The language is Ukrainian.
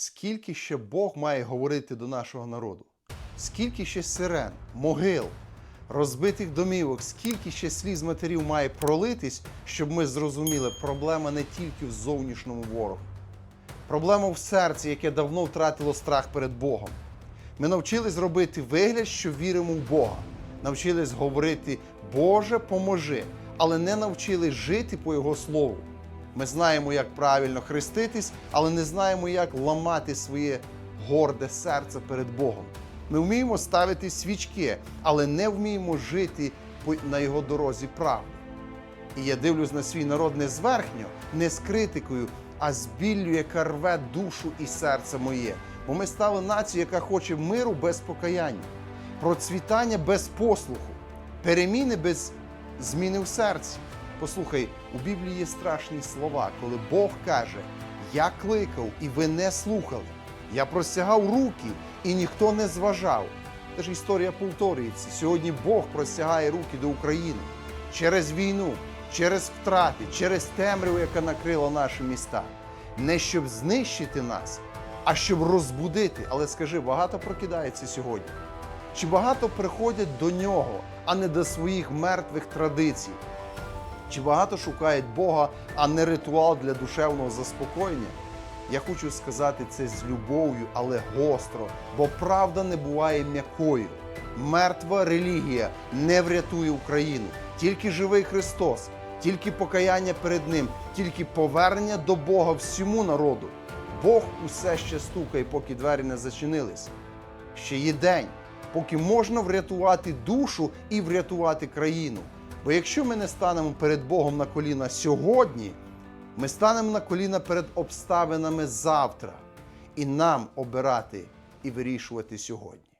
скільки ще Бог має говорити до нашого народу? Скільки ще сирен, могил, розбитих домівок, скільки ще сліз матерів має пролитись, щоб ми зрозуміли, проблема не тільки в зовнішньому ворогу. Проблема в серці, яке давно втратило страх перед Богом. Ми навчились робити вигляд, що віримо в Бога. Навчились говорити Боже, поможи, але не навчились жити по Його слову. Ми знаємо, як правильно хреститись, але не знаємо, як ламати своє горде серце перед Богом. Ми вміємо ставити свічки, але не вміємо жити на його дорозі правди. І я дивлюсь на свій народ не зверхньо, не з критикою, а з біллю, яка рве душу і серце моє. Бо ми стали нацією, яка хоче миру без покаяння, процвітання без послуху, переміни без зміни в серці. Послухай, у Біблії є страшні слова, коли Бог каже: Я кликав, і ви не слухали. Я простягав руки, і ніхто не зважав. Це ж історія повторюється. Сьогодні Бог простягає руки до України через війну, через втрати, через темряву, яка накрила наші міста. Не щоб знищити нас, а щоб розбудити. Але скажи, багато прокидається сьогодні. Чи багато приходять до нього, а не до своїх мертвих традицій? Чи багато шукають Бога, а не ритуал для душевного заспокоєння? Я хочу сказати це з любов'ю, але гостро, бо правда не буває м'якою. Мертва релігія не врятує Україну. Тільки живий Христос, тільки покаяння перед Ним, тільки повернення до Бога всьому народу. Бог усе ще стукає, поки двері не зачинились. Ще є день, поки можна врятувати душу і врятувати країну. Бо якщо ми не станемо перед Богом на коліна сьогодні, ми станемо на коліна перед обставинами завтра, і нам обирати і вирішувати сьогодні.